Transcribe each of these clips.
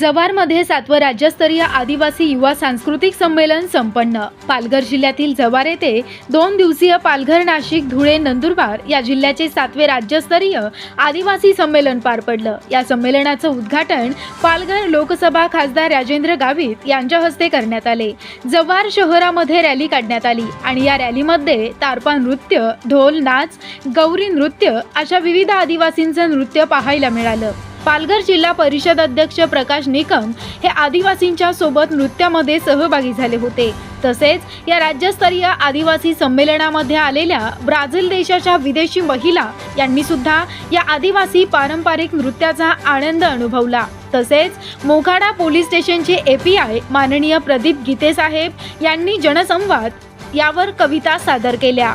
जव्हारमध्ये सातवं राज्यस्तरीय आदिवासी युवा सांस्कृतिक संमेलन संपन्न. पालघर जिल्ह्यातील जव्हार येथे दोन दिवसीय पालघर नाशिक धुळे नंदुरबार या जिल्ह्याचे सातवे राज्यस्तरीय आदिवासी संमेलन पार पडलं. या संमेलनाचं उद्घाटन पालघर लोकसभा खासदार राजेंद्र गावित यांच्या हस्ते करण्यात आले. जव्हार शहरामध्ये रॅली काढण्यात आली आणि या रॅलीमध्ये तारपा नृत्य ढोल नाच गौरी नृत्य अशा विविध आदिवासींचं नृत्य पाहायला मिळालं. पालघर जिल्हा परिषद अध्यक्ष प्रकाश निकम हे आदिवासींच्या सोबत नृत्यामध्ये सहभागी झाले होते. तसेच या राज्यस्तरीय आदिवासी संमेलनामध्ये आलेल्या ब्राझील देशाच्या विदेशी महिला यांनी सुद्धा या आदिवासी पारंपरिक नृत्याचा आनंद अनुभवला. तसेच मोखाडा पोलीस स्टेशनचे एपीआय माननीय प्रदीप गीते साहेब यांनी जनसंवाद यावर कविता सादर केल्या.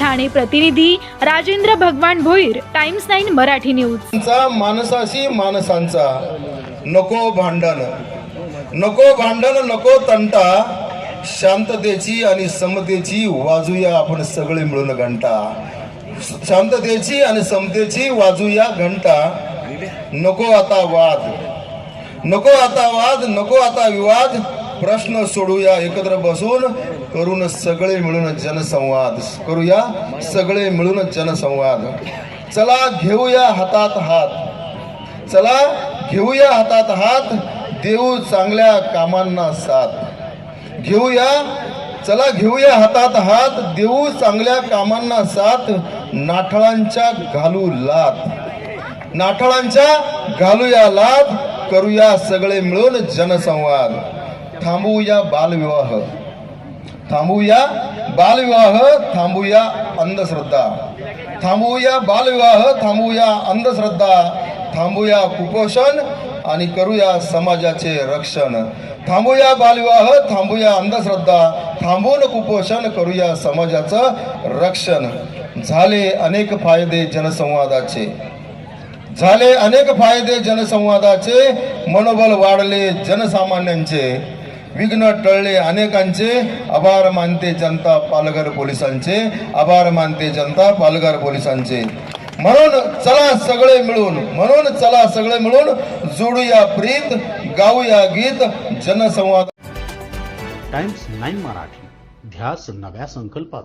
ठाणे प्रतिनिधी Rajendra Bhagwan Bhoir Times nine Marathi news माणसाशी माणसांचा नको भांडण. नको भांडण नको तंटा. शांततेची आणि समतेची वाजूया आपण सगळे मिळून घंटा. शांततेची आणि समतेची वाजूया घंटा. नको आता वाद. नको आता वाद नको आता विवाद. प्रश्न सोडूया एकत्र बसून करून सगळे मिळून जनसंवाद करूया. सगळे मिळून जनसंवाद. चला घेऊया हातात हात. चला घेऊया हातात हात. देऊ चांगल्या कामांना साथ. घेऊया चला घेऊया हातात हात. देऊ चांगल्या कामांना साथ. नाठळांच्या घालू लात. नाठळांच्या घालूया लाभ करूया सगळे मिळून जनसंवाद. थांबूया बालविवाह. थांबूया बालविवाह थांबूया अंधश्रद्धा. थांबूया बालविवाह थांबूया अंधश्रद्धा. थांबूया कुपोषण आणि करूया समाजाचे रक्षण. थांबूया बालविवाह थांबूया अंधश्रद्धा. थांबून कुपोषण करूया समाजाचं रक्षण. झाले अनेक फायदे जनसंवादाचे. झाले अनेक फायदे जनसंवादाचे. मनोबल वाढले जनसामान्यांचे. विघ्न टळले अनेकांचे आभार मानते जनता पालघर पोलिसांचे आभार मानते जनता पालघर पोलिसांचे. म्हणून चला सगळे मिळून म्हणून चला सगळे मिळून जोडूया प्रीत गाऊया गीत जनसंवाद. टाइम्स नाईन मराठी ध्यास नव्या संकल्पाचा.